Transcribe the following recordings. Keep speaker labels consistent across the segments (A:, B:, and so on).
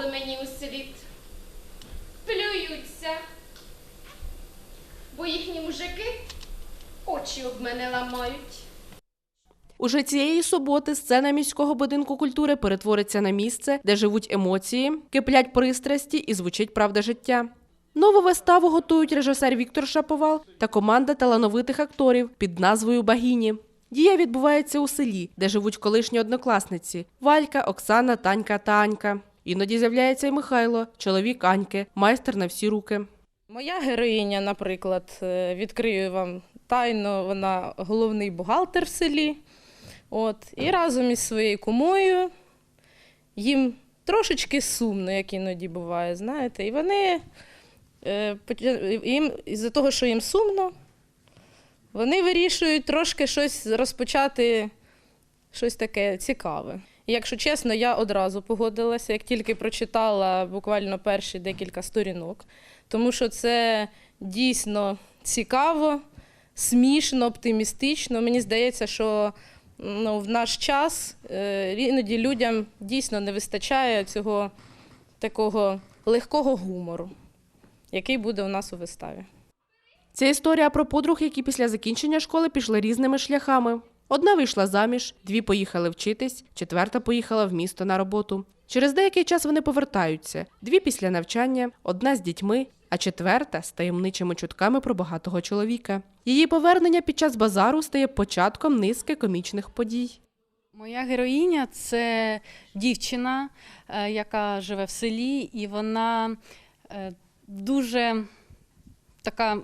A: баби мені у світ. Плюються, бо їхні мужики очі об мене ламають.
B: Уже цієї суботи сцена міського будинку культури перетвориться на місце, де живуть емоції, киплять пристрасті і звучить правда життя. Нову виставу готують режисер Віктор Шаповал та команда талановитих акторів під назвою Багіні. Дія відбувається у селі, де живуть колишні однокласниці Валька, Оксана, Танька та Анька. Іноді з'являється і Михайло, чоловік Аньки, майстер на всі руки.
C: Моя героїня, наприклад, е, відкрию вам тайно, вона головний бухгалтер в селі. От, і разом із своєю кумою їм трошечки сумно, як іноді буває, знаєте. І вони е, їм, із-за того, що їм сумно, вони вирішують трошки щось розпочати, щось таке цікаве. Якщо чесно, я одразу погодилася, як тільки прочитала буквально перші декілька сторінок, тому що це дійсно цікаво, смішно, оптимістично. Мені здається, що ну, в наш час е, іноді людям дійсно не вистачає цього такого легкого гумору, який буде у нас у виставі.
B: Це історія про подруг, які після закінчення школи пішли різними шляхами. Одна вийшла заміж, дві поїхали вчитись, четверта поїхала в місто на роботу. Через деякий час вони повертаються: дві після навчання, одна з дітьми, а четверта з таємничими чутками про багатого чоловіка. Її повернення під час базару стає початком низки комічних подій.
D: Моя героїня це дівчина, е, яка живе в селі, і вона е, дуже така.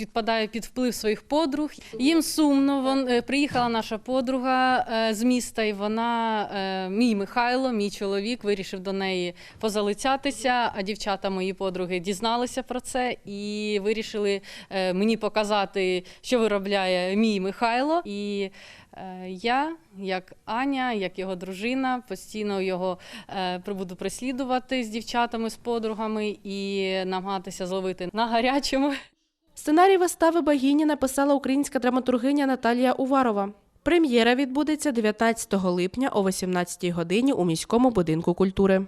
D: Підпадає під вплив своїх подруг. Їм сумно. Вон е, приїхала наша подруга е, з міста, і вона, е, мій Михайло, мій чоловік, вирішив до неї позалицятися. А дівчата, мої подруги, дізналися про це і вирішили мені показати, що виробляє мій Михайло. І Я, як Аня, як його дружина, постійно його буду преслідувати з дівчатами, з подругами і намагатися зловити на гарячому.
B: Сценарій вистави Багіні написала українська драматургиня Наталія Уварова. Прем'єра відбудеться 19 липня о 18 годині у міському будинку культури.